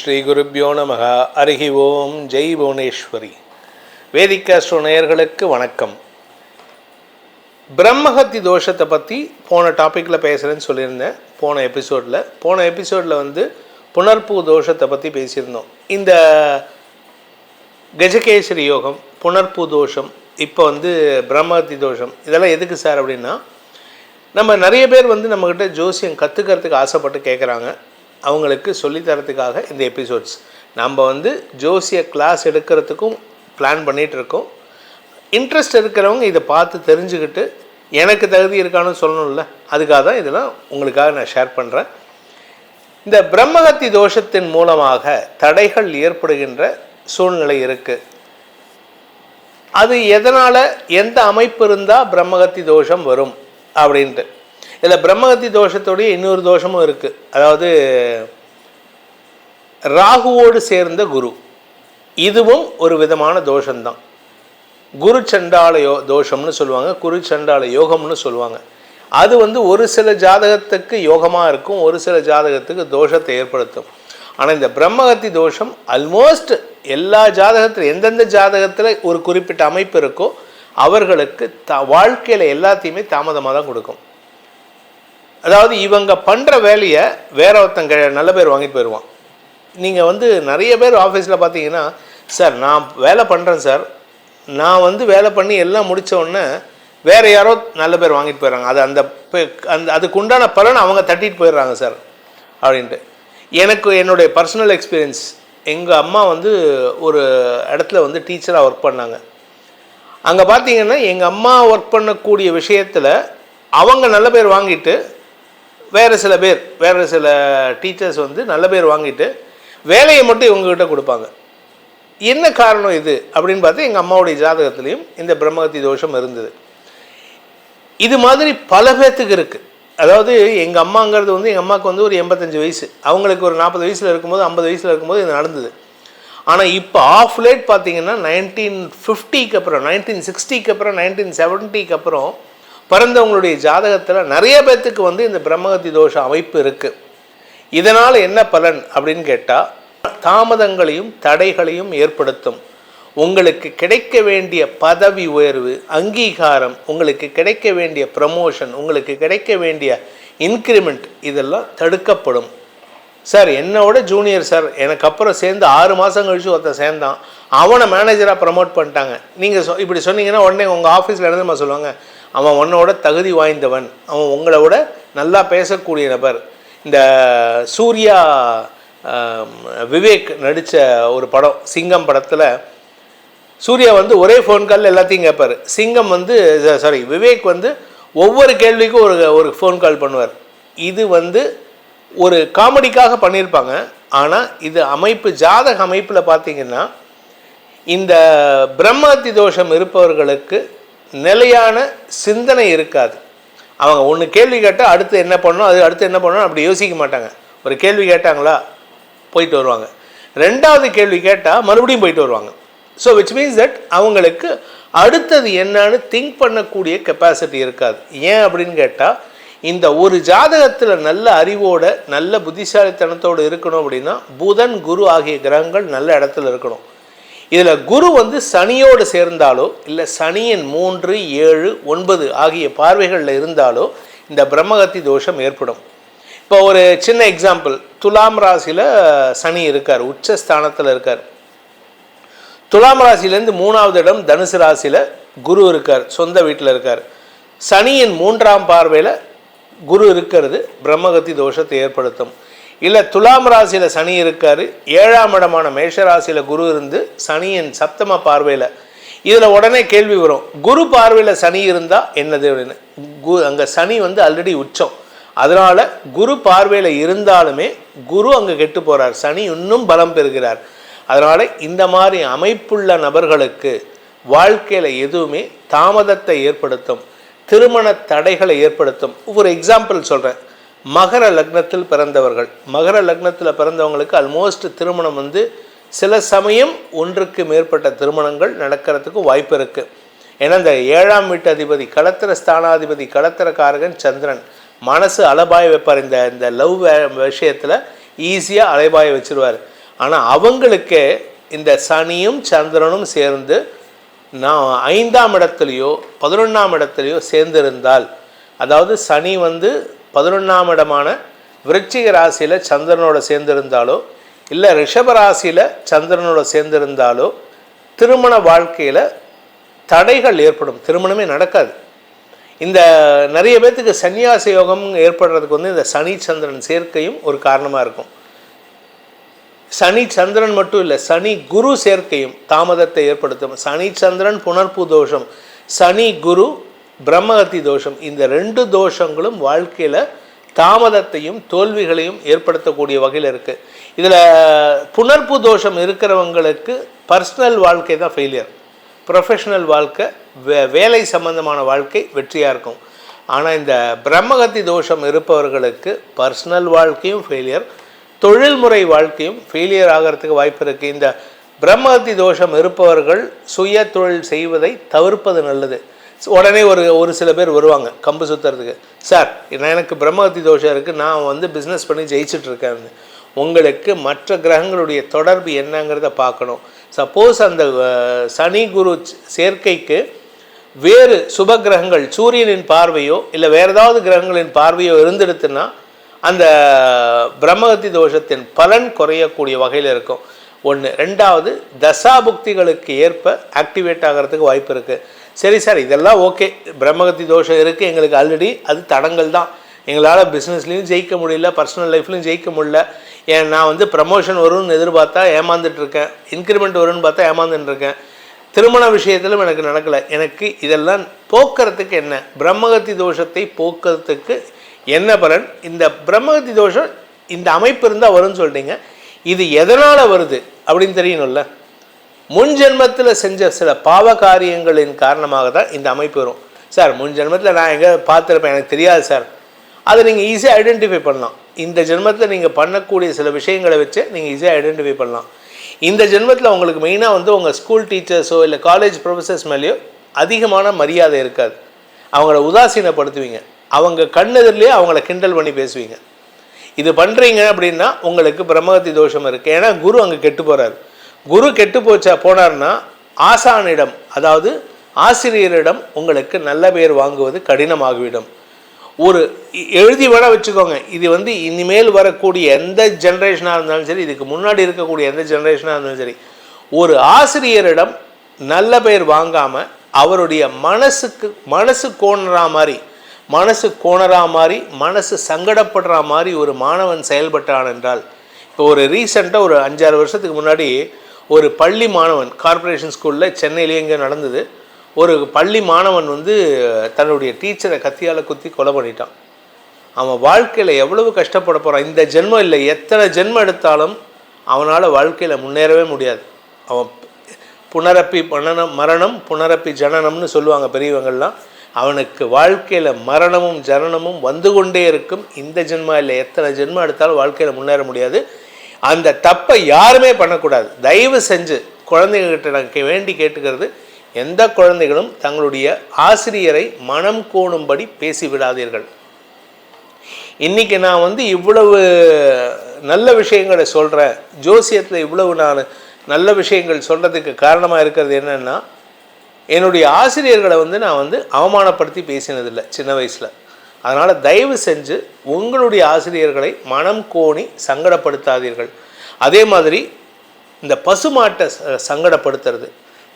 ஸ்ரீ குருப்பியோ நமக. அருகி ஓம். ஜெய் புவனேஸ்வரி. வேதிகாஸ்ட்ரோ நேயர்களுக்கு வணக்கம். பிரம்மஹத்தி தோஷத்தை பற்றி போன டாப்பிக்கில் பேசுகிறேன்னு சொல்லியிருந்தேன். போன எபிசோடில் போன எபிசோடில் வந்து புனர்பூ தோஷத்தை பற்றி பேசியிருந்தோம். இந்த கஜகேசரி யோகம் புனர்பூ தோஷம் இப்போ வந்து பிரம்மஹத்தி தோஷம் இதெல்லாம் எதுக்கு சார் அப்படின்னா நம்ம நிறைய பேர் வந்து நம்மக்கிட்ட ஜோசியம் கற்றுக்கிறதுக்கு ஆசைப்பட்டு கேட்குறாங்க அவங்களுக்கு சொல்லித்தரத்துக்காக இந்த எபிசோட்ஸ் நம்ம வந்து ஜோசிய கிளாஸ் எடுக்கிறதுக்கும் பிளான் பண்ணிகிட்டு இருக்கோம். இன்ட்ரெஸ்ட் இருக்கிறவங்க இதை பார்த்து தெரிஞ்சுக்கிட்டு எனக்கு தகுதி இருக்கான்னு சொல்லணும்ல அதுக்காக தான் இதெல்லாம் உங்களுக்காக நான் ஷேர் பண்ணுறேன் இந்த பிரம்மகத்தி தோஷத்தின் மூலமாக தடைகள் ஏற்படுகின்ற சூழ்நிலை இருக்குது அது எதனால் எந்த அமைப்பு இருந்தால் பிரம்மகத்தி தோஷம் வரும் அப்படின்ட்டு. இதில் பிரம்மகத்தி தோஷத்தோடைய இன்னொரு தோஷமும் இருக்குது அதாவது ராகுவோடு சேர்ந்த குரு. இதுவும் ஒரு விதமான தோஷம்தான். குரு சண்டால யோ தோஷம்னு சொல்லுவாங்க குரு சண்டால யோகம்னு சொல்லுவாங்க. அது வந்து ஒரு சில ஜாதகத்துக்கு யோகமாக இருக்கும் ஒரு சில ஜாதகத்துக்கு தோஷத்தை ஏற்படுத்தும். ஆனால் இந்த பிரம்மகத்தி தோஷம் ஆல்மோஸ்ட் எல்லா ஜாதகத்தில் எந்தெந்த ஜாதகத்தில் ஒரு குறிப்பிட்ட அமைப்பு இருக்கோ அவர்களுக்கு த வாழ்க்கையில் எல்லாத்தையுமே தாமதமாக தான் கொடுக்கும். அதாவது இவங்க பண்ணுற வேலையை வேற ஒருத்தங்க நல்ல பேர் வாங்கிட்டு போயிடுவான் நீங்கள் வந்து நிறைய பேர் ஆஃபீஸில் பார்த்தீங்கன்னா சார் நான் வேலை பண்ணுறேன் சார். நான் வந்து வேலை பண்ணி எல்லாம் முடித்த உடனே வேறு யாரோ நல்ல பேர் வாங்கிட்டு போயிடுறாங்க. அது அந்த அந்த அதுக்கு உண்டான பலன் அவங்க தட்டிட்டு போயிடுறாங்க சார். அப்படின்ட்டு. எனக்கு என்னுடைய பர்சனல் எக்ஸ்பீரியன்ஸ் எங்கள் அம்மா வந்து ஒரு இடத்துல வந்து டீச்சராக ஒர்க் பண்ணாங்க. அங்கே பார்த்தீங்கன்னா எங்கள் அம்மா ஒர்க் பண்ணக்கூடிய விஷயத்தில் அவங்க நல்ல பேர் வாங்கிட்டு வேறு சில பேர் வேறு சில டீச்சர்ஸ் வந்து நல்ல பேர் வாங்கிட்டு வேலையை மட்டும் இவங்ககிட்ட கொடுப்பாங்க. என்ன காரணம் இது? அப்படின்னு பார்த்து எங்கள் அம்மாவுடைய ஜாதகத்துலேயும் இந்த பிரம்மகத்தி தோஷம் இருந்தது. இது மாதிரி பல பேர்த்துக்கு இருக்குது அதாவது எங்கள் அம்மாங்கிறது வந்து எங்கள் அம்மாவுக்கு வந்து ஒரு எண்பத்தஞ்சு வயசு. அவங்களுக்கு ஒரு நாற்பது வயசில் இருக்கும்போது ஐம்பது வயசில் இருக்கும்போது இது நடந்தது. ஆனால் இப்போ ஆஃப் லேட் பார்த்தீங்கன்னா நைன்டீன் ஃபிஃப்டிக்கு அப்புறம் நைன்டீன் சிக்ஸ்டிக்கு அப்புறம் நைன்டீன் செவன்ட்டிக்கு அப்புறம் பிறந்தவங்களுடைய ஜாதகத்தில் நிறைய பேர்த்துக்கு வந்து இந்த பிரம்மகத்தி தோஷ அமைப்பு இருக்குது இதனால் என்ன பலன் அப்படின்னு கேட்டால் தாமதங்களையும் தடைகளையும் ஏற்படுத்தும். உங்களுக்கு கிடைக்க வேண்டிய பதவி உயர்வு அங்கீகாரம் உங்களுக்கு கிடைக்க வேண்டிய ப்ரமோஷன் உங்களுக்கு கிடைக்க வேண்டிய இன்க்ரிமெண்ட் இதெல்லாம் தடுக்கப்படும். சார் என்னோட ஜூனியர் சார் எனக்கு அப்புறம் சேர்ந்து ஆறு மாதம் கழிச்சு ஒருத்தன் சேர்ந்தான். அவனை மேனேஜராக ப்ரமோட் பண்ணிட்டாங்க. நீங்கள் சொ இப்படி சொன்னீங்கன்னா உடனே உங்கள் ஆஃபீஸில் என்னதுமா சொல்லுவாங்க. அவன் உன்னோட தகுதி வாய்ந்தவன். அவன் உங்களை விட நல்லா பேசக்கூடிய நபர். இந்த சூர்யா விவேக் நடித்த ஒரு படம் சிங்கம் படத்தில் சூர்யா வந்து ஒரே ஃபோன் காலில் எல்லாத்தையும் கேட்பார் சிங்கம் வந்து சாரி விவேக் வந்து ஒவ்வொரு கேள்விக்கும் ஒரு ஒரு ஃபோன் கால் பண்ணுவார். இது வந்து ஒரு காமெடிக்காக பண்ணியிருப்பாங்க ஆனால் இது அமைப்பு ஜாதக அமைப்பில் பார்த்திங்கன்னா இந்த பிரம்மத்தி தோஷம் இருப்பவர்களுக்கு நிலையான சிந்தனை இருக்காது. அவங்க ஒன்று கேள்வி கேட்டால் அடுத்து என்ன பண்ணணும் அது அடுத்து என்ன பண்ணணும் அப்படி யோசிக்க மாட்டாங்க. ஒரு கேள்வி கேட்டாங்களா போயிட்டு வருவாங்க. ரெண்டாவது கேள்வி கேட்டால் மறுபடியும் போயிட்டு வருவாங்க. ஸோ விச் மீன்ஸ் தட் அவங்களுக்கு அடுத்தது என்னன்னு திங்க் பண்ணக்கூடிய கெப்பாசிட்டி இருக்காது. ஏன் அப்படின்னு கேட்டால் இந்த ஒரு ஜாதகத்தில் நல்ல அறிவோட நல்ல புத்திசாலித்தனத்தோடு இருக்கணும் அப்படின்னா புதன் குரு ஆகிய கிரகங்கள் நல்ல இடத்துல இருக்கணும். இதில் குரு வந்து சனியோடு சேர்ந்தாலோ இல்லை சனியின் மூன்று ஏழு ஒன்பது ஆகிய பார்வைகளில் இருந்தாலோ இந்த பிரம்மகத்தி தோஷம் ஏற்படும். இப்போ ஒரு சின்ன எக்ஸாம்பிள் துலாம் ராசியில் சனி இருக்கார் உச்ச ஸ்தானத்தில் இருக்கார். துலாம் ராசிலேருந்து மூணாவது இடம் தனுசு ராசியில் குரு இருக்கார் சொந்த வீட்டில் இருக்கார். சனியின் மூன்றாம் பார்வையில் குரு இருக்கிறது பிரம்மகத்தி தோஷத்தை ஏற்படுத்தும். இல்லை துலாம் ராசியில் சனி இருக்கார் ஏழாம் இடமான மேஷராசியில் குரு இருந்து சனியின் சப்தம பார்வையில். இதில் உடனே கேள்வி வரும் குரு பார்வையில் சனி இருந்தால் என்னது அப்படின்னு? கு அங்கே சனி வந்து ஆல்ரெடி உச்சம். அதனால் குரு பார்வையில் இருந்தாலுமே குரு அங்கே கெட்டு போகிறார் சனி இன்னும் பலம் பெறுகிறார். அதனால் இந்த மாதிரி அமைப்புள்ள நபர்களுக்கு வாழ்க்கையில் எதுவுமே தாமதத்தை ஏற்படுத்தும் திருமண தடைகளை ஏற்படுத்தும். ஒரு எக்ஸாம்பிள் சொல்கிறேன் மகர லக்னத்தில் பிறந்தவர்கள். மகர லக்னத்தில் பிறந்தவங்களுக்கு ஆல்மோஸ்ட் திருமணம் வந்து சில சமயம் ஒன்றுக்கு மேற்பட்ட திருமணங்கள் நடக்கிறதுக்கு வாய்ப்பு இருக்குது ஏன்னா இந்த ஏழாம் வீட்டு அதிபதி களத்திர ஸ்தானாதிபதி களத்திரக்காரகன் சந்திரன் மனசு அலபாய வைப்பார். இந்த இந்த லவ் விஷயத்தில் ஈஸியாக அலைபாய வச்சுருவார். ஆனால் அவங்களுக்கு இந்த சனியும் சந்திரனும் சேர்ந்து நான் ஐந்தாம் இடத்துலையோ பதினொன்றாம் இடத்துலையோ சேர்ந்திருந்தால் அதாவது சனி வந்து பதினொன்றாம் இடமான விருச்சிக ராசியில் சந்திரனோட சேர்ந்திருந்தாலோ இல்லை ரிஷப ராசியில் சந்திரனோட சேர்ந்திருந்தாலோ திருமண வாழ்க்கையில் தடைகள் ஏற்படும். திருமணமே நடக்காது. இந்த நிறைய பேர்த்துக்கு சன்னியாச யோகம் ஏற்படுறதுக்கு வந்து இந்த சனி சந்திரன் சேர்க்கையும் ஒரு காரணமாக இருக்கும். சனி சந்திரன் மட்டும் இல்லை சனி குரு சேர்க்கையும் தாமதத்தை ஏற்படுத்தும். சனி சந்திரன் புனர்பு தோஷம் சனி குரு பிரம்மகத்தி தோஷம் இந்த ரெண்டு தோஷங்களும் வாழ்க்கையில் தாமதத்தையும் தோல்விகளையும் ஏற்படுத்தக்கூடிய வகையில் இருக்குது இதில் புணர்ப்பு தோஷம் இருக்கிறவங்களுக்கு பர்சனல் வாழ்க்கை தான் ஃபெயிலியர் ப்ரொஃபஷனல் வாழ்க்கை வே வேலை சம்பந்தமான வாழ்க்கை வெற்றியாக இருக்கும். ஆனால் இந்த பிரம்மகத்தி தோஷம் இருப்பவர்களுக்கு பர்சனல் வாழ்க்கையும் ஃபெயிலியர் தொழில்முறை வாழ்க்கையும் ஃபெயிலியர் ஆகிறதுக்கு வாய்ப்பு இருக்குது இந்த பிரம்மகத்தி தோஷம் இருப்பவர்கள் சுய தொழில் செய்வதை தவிர்ப்பது நல்லது. உடனே ஒரு ஒரு சில பேர் வருவாங்க கம்பு சுற்றுறதுக்கு சார் நான் எனக்கு பிரம்மகத்தி தோஷம் இருக்குது நான் வந்து பிஸ்னஸ் பண்ணி ஜெயிச்சிட்ருக்கேன். உங்களுக்கு மற்ற கிரகங்களுடைய தொடர்பு என்னங்கிறத பார்க்கணும். சப்போஸ் அந்த சனி குரு சேர்க்கைக்கு வேறு சுப கிரகங்கள் சூரியனின் பார்வையோ இல்லை வேறு ஏதாவது கிரகங்களின் பார்வையோ இருந்துடுத்துன்னா அந்த பிரம்மகத்தி தோஷத்தின் பலன் குறையக்கூடிய வகையில் இருக்கும். ஒன்று ரெண்டாவது தசாபுக்திகளுக்கு ஏற்ப ஆக்டிவேட் ஆகிறதுக்கு வாய்ப்பு இருக்குது சரி சார் இதெல்லாம் ஓகே. பிரம்மகத்தி தோஷம் இருக்குது எங்களுக்கு ஆல்ரெடி அது தடங்கள் தான். எங்களால் பிஸ்னஸ்லேயும் ஜெயிக்க முடியல பர்சனல் லைஃப்லையும் ஜெயிக்க முடியல. ஏன் நான் வந்து ப்ரமோஷன் வரும்னு எதிர்பார்த்தா ஏமாந்துட்டுருக்கேன் இன்க்ரிமெண்ட் வரும்னு பார்த்தா ஏமாந்துட்டுருக்கேன் திருமண விஷயத்திலும் எனக்கு நடக்கலை. எனக்கு இதெல்லாம் போக்குறதுக்கு என்ன? பிரம்மகத்தி தோஷத்தை போக்குறதுக்கு என்ன பலன்? இந்த பிரம்மகத்தி தோஷம் இந்த அமைப்பு இருந்தால் வரும்னு சொல்கிறீங்க இது எதனால் வருது அப்படின்னு தெரியணும்ல? முன் ஜென்மத்தில் செஞ்ச சில பாவ காரியங்களின் காரணமாக தான் இந்த அமைப்பு வரும். சார் முன் ஜென்மத்தில் நான் எங்கே பார்த்துருப்பேன்? எனக்கு தெரியாது சார். அதை நீங்கள் ஈஸியாக ஐடென்டிஃபை பண்ணலாம். இந்த ஜென்மத்தில் நீங்கள் பண்ணக்கூடிய சில விஷயங்களை வச்சு நீங்கள் ஈஸியாக ஐடென்டிஃபை பண்ணலாம். இந்த ஜென்மத்தில் உங்களுக்கு மெயினாக வந்து உங்கள் ஸ்கூல் டீச்சர்ஸோ இல்லை காலேஜ் ப்ரொஃபஸர்ஸ் மேலேயோ அதிகமான மரியாதை இருக்காது. அவங்கள உதாசீனப்படுத்துவீங்க. அவங்க கண்ணெதிரிலேயே அவங்கள கிண்டல் பண்ணி பேசுவீங்க. இது பண்ணுறீங்க அப்படின்னா உங்களுக்கு பிரம்மகத்தி தோஷம் இருக்குது ஏன்னா குரு அங்கே கெட்டு போகிறாரு குரு கெட்டு போச்சா போனார்னா ஆசானிடம் அதாவது ஆசிரியரிடம் உங்களுக்கு நல்ல பேர் வாங்குவது கடினமாகிவிடும். ஒரு எழுதி வேணா வச்சுக்கோங்க. இது வந்து இனிமேல் வரக்கூடிய எந்த ஜென்ரேஷனாக இருந்தாலும் சரி இதுக்கு முன்னாடி இருக்கக்கூடிய எந்த ஜென்ரேஷனாக இருந்தாலும் சரி ஒரு ஆசிரியரிடம் நல்ல பெயர் வாங்காமல் அவருடைய மனசுக்கு மனசு கோணறா மாதிரி மனசு கோணறா மாதிரி மனசு சங்கடப்படுற மாதிரி ஒரு மாணவன் செயல்பட்டான் என்றால் இப்போ ஒரு ரீசெண்டாக ஒரு அஞ்சாறு வருஷத்துக்கு முன்னாடி ஒரு பள்ளி மாணவன் கார்ப்பரேஷன் ஸ்கூலில் சென்னையிலேயே இங்கே நடந்தது. ஒரு பள்ளி மாணவன் வந்து தன்னுடைய டீச்சரை கத்தியால் குத்தி கொலை பண்ணிட்டான். அவன் வாழ்க்கையில் எவ்வளவு கஷ்டப்பட போகிறான் இந்த ஜென்மம் இல்லை. எத்தனை ஜென்மம் எடுத்தாலும் அவனால் வாழ்க்கையில் முன்னேறவே முடியாது. அவன் புனரப்பி மரணம் மரணம் புனரப்பி ஜனனம்னு சொல்லுவாங்க பெரியவங்கள்லாம். அவனுக்கு வாழ்க்கையில் மரணமும் ஜனனமும் வந்து கொண்டே இருக்கும். இந்த ஜென்மா இல்லை எத்தனை ஜென்மம் எடுத்தாலும் வாழ்க்கையில் முன்னேற முடியாது. அந்த தப்பை யாருமே பண்ணக்கூடாது. தயவு செஞ்சு குழந்தைங்கக்கிட்ட நான் வேண்டி கேட்டுக்கிறது எந்த குழந்தைகளும் தங்களுடைய ஆசிரியரை மனம் கோணும்படி பேசிவிடாதீர்கள். இன்றைக்கி இன்னைக்கு நான் வந்து இவ்வளவு நல்ல விஷயங்களை சொல்கிறேன் ஜோசியத்தில் இவ்வளவு நான் நல்ல விஷயங்கள் சொல்கிறதுக்கு காரணமாக இருக்கிறது என்னென்னா என்னுடைய ஆசிரியர்களை வந்து நான் வந்து அவமானப்படுத்தி பேசினதில்லை சின்ன வயசில். அதனால் தயவு செஞ்சு உங்களுடைய ஆசிரியர்களை மனம் கோணி சங்கடப்படுத்தாதீர்கள். அதே மாதிரி இந்த பசுமாட்டை சங்கடப்படுத்துறது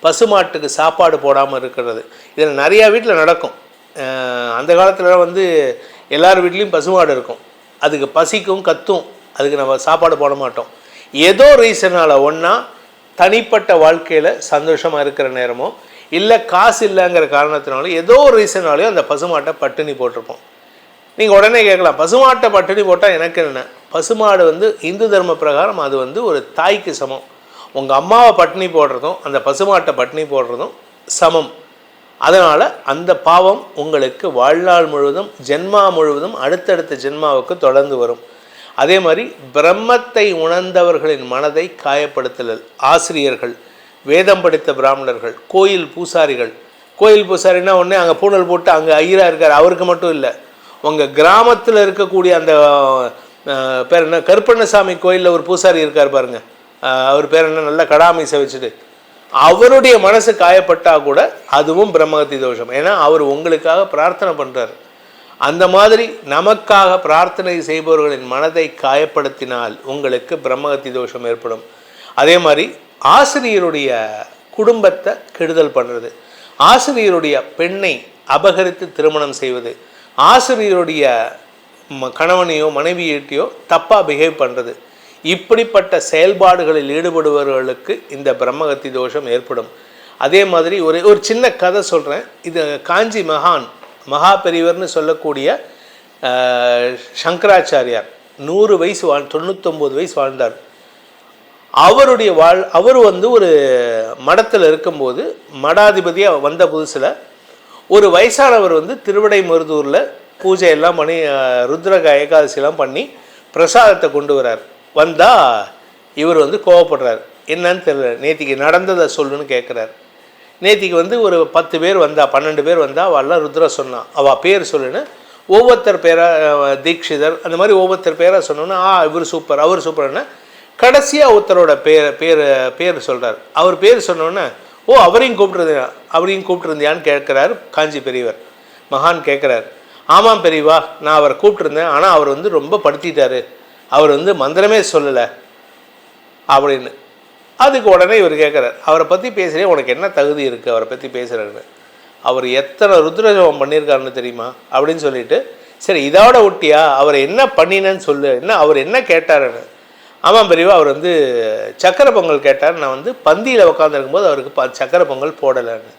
பசுமாட்டுக்கு சாப்பாடு போடாமல் இருக்கிறது இதில் நிறையா வீட்டில் நடக்கும். அந்த காலத்தில் வந்து எல்லார் வீட்லேயும் பசுமாடு இருக்கும். அதுக்கு பசிக்கும் கத்தும் அதுக்கு நம்ம சாப்பாடு போட மாட்டோம். ஏதோ ரீசனால் ஒன்றா தனிப்பட்ட வாழ்க்கையில் சந்தோஷமாக இருக்கிற நேரமோ இல்லை காசு இல்லைங்கிற காரணத்தினாலும் ஏதோ ஒரு ரீசனாலையும் அந்த பசுமாட்டை பட்டினி போட்டிருப்போம். நீங்கள் உடனே கேட்கலாம் பசுமாட்டை பட்டினி போட்டால் எனக்கு என்ன? பசுமாடு வந்து இந்து தர்ம பிரகாரம் அது வந்து ஒரு தாய்க்கு சமம். உங்கள் அம்மாவை பட்டினி போடுறதும் அந்த பசுமாட்டை பட்டினி போடுறதும் சமம். அதனால் அந்த பாவம் உங்களுக்கு வாழ்நாள் முழுவதும் ஜென்மா முழுவதும் அடுத்தடுத்த ஜென்மாவுக்கு தொடர்ந்து வரும். அதே மாதிரி பிரம்மத்தை உணர்ந்தவர்களின் மனதை காயப்படுத்தல் ஆசிரியர்கள் வேதம் படித்த பிராமணர்கள் கோயில் பூசாரிகள். கோயில் பூசாரின்னா உடனே அங்கே பூணல் போட்டு அங்கே ஐயராக இருக்கார். அவருக்கு மட்டும் இல்லை. உங்கள் கிராமத்தில் இருக்கக்கூடிய அந்த பேர் என்ன? கருப்பண்ணசாமி கோயிலில் ஒரு பூசாரி இருக்கார் பாருங்க. அவர் பேர் என்ன? நல்ல கடாமீசை வச்சுட்டு. அவருடைய மனசு காயப்பட்டால் கூட அதுவும் பிரம்மகத்தி தோஷம். ஏன்னா அவர் உங்களுக்காக பிரார்த்தனை பண்ணுறார் அந்த மாதிரி நமக்காக பிரார்த்தனை செய்பவர்களின் மனதை காயப்படுத்தினால் உங்களுக்கு பிரம்மகத்தி தோஷம் ஏற்படும். அதே மாதிரி ஆசிரியருடைய குடும்பத்தை கெடுதல் பண்ணுறது. ஆசிரியருடைய பெண்ணை அபகரித்து திருமணம் செய்வது. ஆசிரியருடைய கணவனையோ மனைவியிட்டையோ தப்பாக பிஹேவ் பண்ணுறது இப்படிப்பட்ட செயல்பாடுகளில் ஈடுபடுபவர்களுக்கு இந்த பிரம்மகத்தி தோஷம் ஏற்படும். அதே மாதிரி ஒரு ஒரு சின்ன கதை சொல்கிறேன் இது காஞ்சி மகான் மகா பெரியவர்னு சொல்லக்கூடிய சங்கராச்சாரியார். நூறு வயசு வாழ் தொண்ணூத்தொம்பது வயசு வாழ்ந்தார். அவருடைய வாழ் அவர் வந்து ஒரு மடத்தில் இருக்கும்போது மடாதிபதியாக வந்த புதுசில் ஒரு வயசானவர் வந்து திருவிடை மருதூரில் பூஜை எல்லாம் பண்ணி ருத்ரக ஏகாதசிலாம் பண்ணி பிரசாதத்தை கொண்டு வரார் வந்தால் இவர் வந்து கோவப்படுறார். என்னன்னு தெரியல நேத்திக்கு நடந்ததை சொல்லுன்னு கேட்குறார் நேத்திக்கு வந்து ஒரு பத்து பேர் வந்தா பன்னெண்டு பேர் வந்தா அவள்லாம் ருத்ர சொன்னான் அவள் பேர் சொல்லுன்னு. ஒவ்வொருத்தர் பேராக தீக்ஷிதர் அந்த மாதிரி ஒவ்வொருத்தர் பேராக சொன்னோன்னா ஆ இவர் சூப்பர் அவர் சூப்பர்னா கடைசியாக ஒருத்தரோட பேர் பேர் பேர் சொல்கிறார் அவர் பேர் சொன்னோன்னே ஓ அவரையும் கூப்பிட்ருந்தியா அவரையும் கூப்பிட்டுருந்தியான்னு கேட்குறாரு காஞ்சி பெரியவர். மகான் கேட்குறாரு ஆமாம் பெரியவா நான் அவரை கூப்பிட்டுருந்தேன். ஆனால் அவர் வந்து ரொம்ப படுத்திட்டார். அவர் வந்து மந்திரமே சொல்லலை. அப்படின்னு. அதுக்கு உடனே இவர் கேட்குறாரு அவரை பற்றி பேசுகிறே உனக்கு என்ன தகுதி இருக்குது அவரை பற்றி பேசுகிறேன்னு அவர் எத்தனை ருத்ரஜபம் பண்ணியிருக்காருன்னு தெரியுமா? அப்படின்னு சொல்லிட்டு சரி இதோட ஒட்டியா? அவர் என்ன பண்ணினேன்னு சொல்லு. என்ன அவர் என்ன கேட்டாருன்னு? ஆமாம் பெரியவா அவர் வந்து சக்கரை பொங்கல் கேட்டார். நான் வந்து பந்தியில் உட்காந்துருக்கும்போது அவருக்கு ப சக்கரை பொங்கல் போடலைன்னு.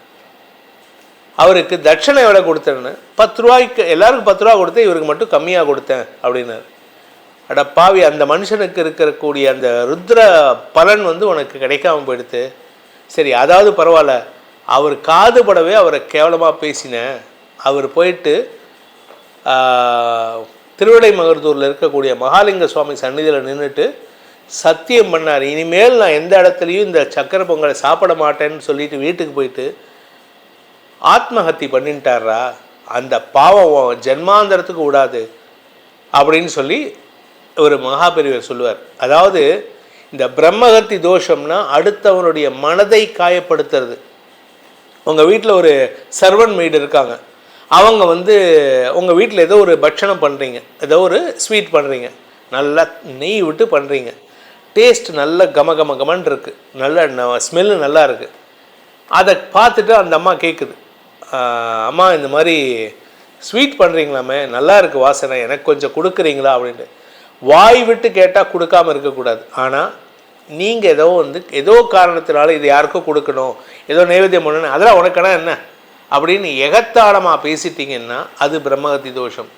அவருக்கு தட்சணை எவ்வளோ கொடுத்தேன்னு. பத்து ரூபாய்க்கு எல்லாருக்கும் பத்து ரூபா கொடுத்தேன் இவருக்கு மட்டும் கம்மியாக கொடுத்தேன் அப்படின்னாரு. அட பாவி அந்த மனுஷனுக்கு இருக்கக்கூடிய அந்த ருத்ர பலன் வந்து உனக்கு கிடைக்காம போயிடுத்து. சரி அதாவது பரவாயில்ல அவர் காதுபடவே அவரை கேவலமாக பேசினேன் அவர் போயிட்டு திருவிடை மகர்தூரில் இருக்கக்கூடிய மகாலிங்க சுவாமி சந்நிதியில் நின்றுட்டு சத்தியம் பண்ணார். இனிமேல் நான் எந்த இடத்துலையும் இந்த சக்கரை பொங்கலை சாப்பிட மாட்டேன்னு சொல்லிட்டு வீட்டுக்கு போயிட்டு ஆத்மஹத்தி பண்ணிட்டாரா? அந்த பாவம் உன் ஜென்மாந்தரத்துக்கு விடாது அப்படின்னு சொல்லி ஒரு மகாபெரியவர் சொல்லுவார். அதாவது இந்த பிரம்மகத்தி தோஷம்னா அடுத்தவனுடைய மனதை காயப்படுத்துறது. உங்கள் வீட்டில் ஒரு சர்வன் மெய்டு இருக்காங்க. அவங்க வந்து உங்கள் வீட்டில் ஏதோ ஒரு பட்சணம் பண்ணுறீங்க ஏதோ ஒரு ஸ்வீட் பண்ணுறீங்க நல்லா நெய் விட்டு பண்ணுறீங்க டேஸ்ட் நல்ல கம கம கமன் இருக்குது நல்ல ஸ்மெல்லு நல்லா இருக்குது அதை பார்த்துட்டு அந்த அம்மா கேட்குது அம்மா இந்த மாதிரி ஸ்வீட் பண்ணுறீங்களாமே நல்லா இருக்குது வாசனை. எனக்கு கொஞ்சம் கொடுக்குறீங்களா? அப்படின்ட்டு. வாய் விட்டு கேட்டால் கொடுக்காம இருக்கக்கூடாது. ஆனால் நீங்கள் ஏதோ வந்து ஏதோ காரணத்தினால இது யாருக்கோ கொடுக்கணும். ஏதோ நைவேத்தியம் பண்ணணும். அதெல்லாம் உனக்கான என்ன? அப்படின்னு எகத்தாளமாக பேசிட்டீங்கன்னா அது பிரம்மகத்தி தோஷம்.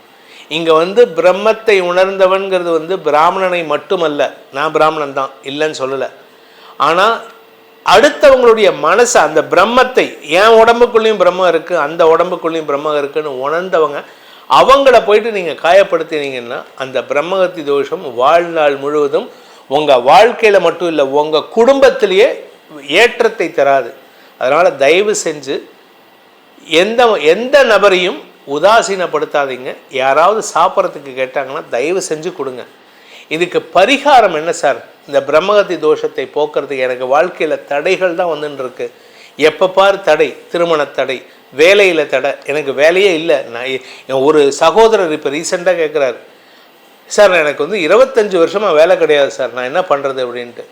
இங்கே வந்து பிரம்மத்தை உணர்ந்தவன்கிறது வந்து பிராமணனை மட்டுமல்ல. நான் பிராமணன் தான் இல்லைன்னு சொல்லலை. ஆனால் அடுத்தவங்களுடைய மனசை அந்த பிரம்மத்தை என் உடம்புக்குள்ளேயும் பிரம்மம் இருக்குது அந்த உடம்புக்குள்ளேயும் பிரம்மம் இருக்குன்னு உணர்ந்தவங்க அவங்கள போயிட்டு நீங்கள் காயப்படுத்தினீங்கன்னா அந்த பிரம்மகத்தி தோஷம் வாழ்நாள் முழுவதும் உங்கள் வாழ்க்கையில் மட்டும் இல்லை உங்கள் குடும்பத்திலேயே ஏற்றத்தை தராது. அதனால் தயவு செஞ்சு எந்த எந்த நபரையும் உதாசீனப்படுத்தாதீங்க. யாராவது சாப்பிட்றதுக்கு கேட்டாங்கன்னா தயவு செஞ்சு கொடுங்க. இதுக்கு பரிகாரம் என்ன சார்? இந்த பிரம்மகத்தி தோஷத்தை போக்குறதுக்கு எனக்கு வாழ்க்கையில் தடைகள் தான் வந்துட்டுருக்கு எப்போ பார் தடை? திருமண தடை. வேலையில் தடை. எனக்கு வேலையே இல்லை. நான் ஒரு சகோதரர் இப்போ ரீசெண்டாக கேட்குறாரு சார் எனக்கு வந்து இருபத்தஞ்சி வருஷமாக வேலை கிடையாது சார். நான் என்ன பண்ணுறது அப்படின்ட்டு.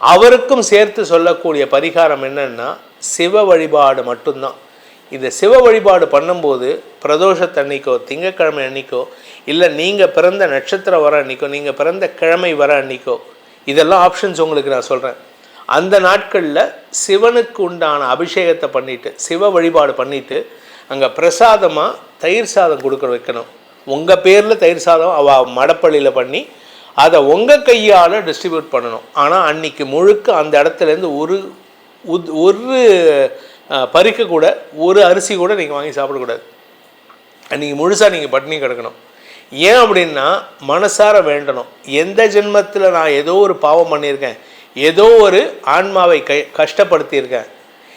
அவருக்கும் சேர்த்து சொல்லக்கூடிய பரிகாரம் என்னென்னா சிவ வழிபாடு மட்டும்தான். இந்த சிவ வழிபாடு பண்ணும்போது பிரதோஷத்தன்னைக்கோ திங்கக்கிழமை அன்னைக்கோ இல்லை நீங்கள் பிறந்த நட்சத்திரம் வர அன்னைக்கோ நீங்கள் பிறந்த கிழமை வர அன்னைக்கோ இதெல்லாம் ஆப்ஷன்ஸ் உங்களுக்கு நான் சொல்கிறேன் அந்த நாட்களில் சிவனுக்கு உண்டான அபிஷேகத்தை பண்ணிவிட்டு சிவ வழிபாடு பண்ணிவிட்டு அங்கே பிரசாதமாக தயிர் சாதம் கொடுக்க வைக்கணும். உங்கள் பேரில் தயிர் சாதம் அவ மடப்பள்ளியில் பண்ணி அதை உங்கள் கையால் டிஸ்ட்ரிபியூட் பண்ணணும். ஆனால் அன்னைக்கு முழுக்க அந்த இடத்துலேருந்து ஒரு உத் ஒரு பறிக்க கூட ஒரு அரிசி கூட நீங்கள் வாங்கி சாப்பிடக்கூடாது. நீங்கள் முழுசாக நீங்கள் பட்டினி கிடக்கணும். ஏன் அப்படின்னா மனசார வேண்டணும். எந்த ஜென்மத்தில் நான் ஏதோ ஒரு பாவம் பண்ணியிருக்கேன் ஏதோ ஒரு ஆன்மாவை கை கஷ்டப்படுத்தியிருக்கேன்.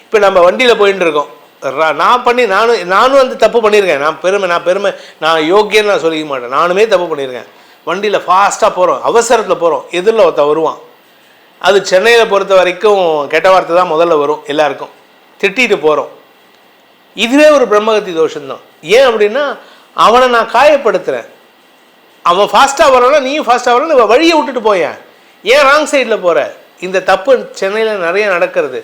இப்போ நம்ம வண்டியில் போயின்னு இருக்கோம் ரா- நான் பண்ணி நானும் நானும் வந்து தப்பு பண்ணியிருக்கேன். நான் பெருமை நான் பெருமை நான் யோக்கியன்னு நான் சொல்லிக்க மாட்டேன். நானுமே தப்பு பண்ணியிருக்கேன். வண்டியில் ஃபாஸ்ட்டாக போகிறோம் அவசரத்தில் போகிறோம் எதிரில் ஒருத்த வருவான். அது சென்னையில் பொறுத்த வரைக்கும் கெட்ட வார்த்தை தான் முதல்ல வரும் எல்லாருக்கும். திட்டிட்டு போகிறோம் இதுவே ஒரு பிரம்மகத்தி தோஷம்தான். ஏன் அப்படின்னா அவனை நான் காயப்படுத்துகிறேன் அவன் ஃபாஸ்ட்டாக வரலாம் நீயும் ஃபாஸ்ட்டாக வரலாம் வழியை விட்டுட்டு போயேன். ஏன் ராங் சைடில் போகிற இந்த தப்பு சென்னையில் நிறைய நடக்கிறது.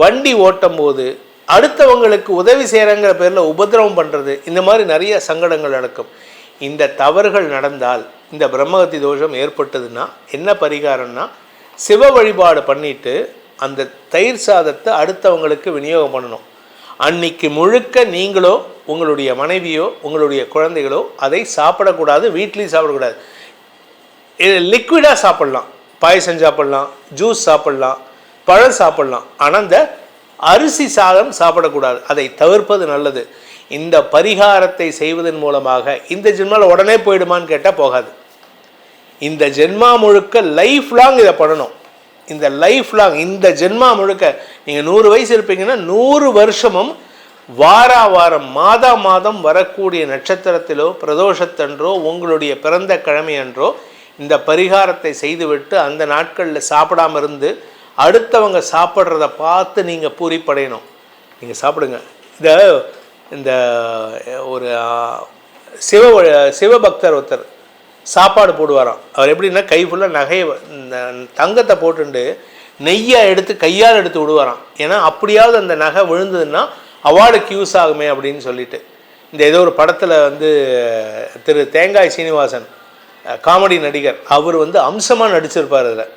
வண்டி ஓட்டும் போது அடுத்தவங்களுக்கு உதவி செய்கிறங்கிற பேரில் உபதிரவம் பண்ணுறது இந்த மாதிரி நிறைய சங்கடங்கள் நடக்கும். இந்த தவறுகள் நடந்தால் இந்த பிரம்மகத்தி தோஷம் ஏற்பட்டதுன்னா என்ன பரிகாரம்னா சிவ வழிபாடு பண்ணிட்டு அந்த தயிர் சாதத்தை அடுத்தவங்களுக்கு விநியோகம் பண்ணணும். அன்னைக்கு முழுக்க நீங்களோ உங்களுடைய மனைவியோ உங்களுடைய குழந்தைகளோ அதை சாப்பிடக்கூடாது வீட்லேயும் சாப்பிடக்கூடாது. இது லிக்விடாக சாப்பிட்லாம். பாயசம் சாப்பிட்லாம் ஜூஸ் சாப்பிட்லாம் பழம் சாப்பிட்லாம். ஆனால் இந்த அரிசி சாதம் சாப்பிடக்கூடாது. அதை தவிர்ப்பது நல்லது. இந்த பரிகாரத்தை செய்வதன் மூலமாக இந்த ஜென்மாவில் உடனே போயிடுமான்னு கேட்டால் போகாது. இந்த ஜென்மா முழுக்க லைஃப் லாங் இதை பண்ணணும். இந்த லைஃப் லாங் இந்த ஜென்மா முழுக்க நீங்கள் நூறு வயசு இருப்பீங்கன்னா நூறு வருஷமும் வாரா வாரம் மாதா மாதம் வரக்கூடிய நட்சத்திரத்திலோ பிரதோஷத்தன்றோ உங்களுடைய பிறந்த கிழமை அன்றோ இந்த பரிகாரத்தை செய்துவிட்டு அந்த நாட்களில் சாப்பிடாம இருந்து அடுத்தவங்க சாப்பிட்றத பார்த்து நீங்கள் பூரிப்படையணும். நீங்கள் சாப்பிடுங்க. இந்த இந்த ஒரு சிவ சிவபக்தர் ஒருத்தர் சாப்பாடு போடுவாராம். அவர் எப்படின்னா கை ஃபுல்லாக நகையை இந்த தங்கத்தை போட்டுண்டு நெய்யை எடுத்து கையால் எடுத்து விடுவாராம். ஏன்னா அப்படியாவது அந்த நகை விழுந்ததுன்னா அவார்டுக்கு யூஸ் ஆகுமே அப்படின்னு சொல்லிட்டு. இந்த ஏதோ ஒரு படத்தில் வந்து திரு தேங்காய் சீனிவாசன் காமெடி நடிகர் அவர் வந்து அம்சமாக நடிச்சிருப்பார் அதில்.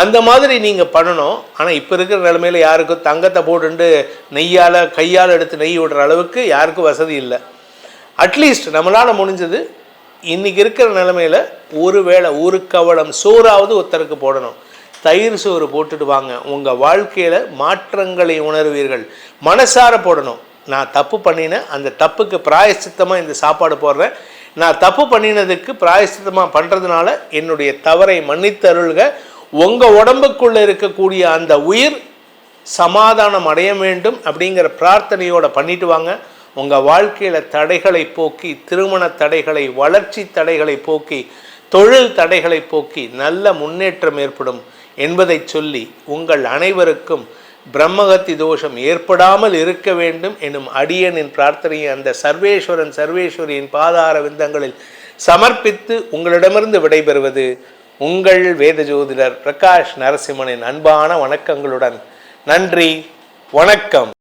அந்த மாதிரி நீங்கள் பண்ணணும். ஆனால் இப்போ இருக்கிற நிலமையில் யாருக்கும் தங்கத்தை போட்டுண்டு நெய்யால் கையால் எடுத்து நெய் விடுற அளவுக்கு யாருக்கும் வசதி இல்லை. அட்லீஸ்ட் நம்மளால் முடிஞ்சது இன்னைக்கு இருக்கிற நிலமையில ஒரு வேளை ஒரு கவலம் சோறாவது ஒருத்தருக்கு போடணும். தயிர் சோறு போட்டுட்டு வாங்க. உங்கள் வாழ்க்கையில் மாற்றங்களை உணர்வீர்கள். மனசார போடணும். நான் தப்பு பண்ணினேன். அந்த தப்புக்கு பிராயசித்தமாக இந்த சாப்பாடு போடுறேன். நான் தப்பு பண்ணினதுக்கு பிராயசித்தமாக பண்ணுறதுனால என்னுடைய தவறை மன்னித்தருள்க. உங்கள் உடம்புக்குள்ளே இருக்கக்கூடிய அந்த உயிர் சமாதானம் அடைய வேண்டும் அப்படிங்கிற பிரார்த்தனையோடு பண்ணிட்டு வாங்க. உங்கள் வாழ்க்கையில் தடைகளை போக்கி திருமண தடைகளை வளர்ச்சி தடைகளை போக்கி தொழில் தடைகளை போக்கி நல்ல முன்னேற்றம் ஏற்படும் என்பதை சொல்லி உங்கள் அனைவருக்கும் பிரம்மகத்தி தோஷம் ஏற்படாமல் இருக்க வேண்டும் எனும் அடியனின் பிரார்த்தனையை அந்த சர்வேஸ்வரன் சர்வேஸ்வரியின் பாதார விந்தங்களில் சமர்ப்பித்து உங்களிடமிருந்து விடைபெறுவது உங்கள் வேத ஜோதிடர் பிரகாஷ் நரசிம்மனின் அன்பான வணக்கங்களுடன். நன்றி வணக்கம்.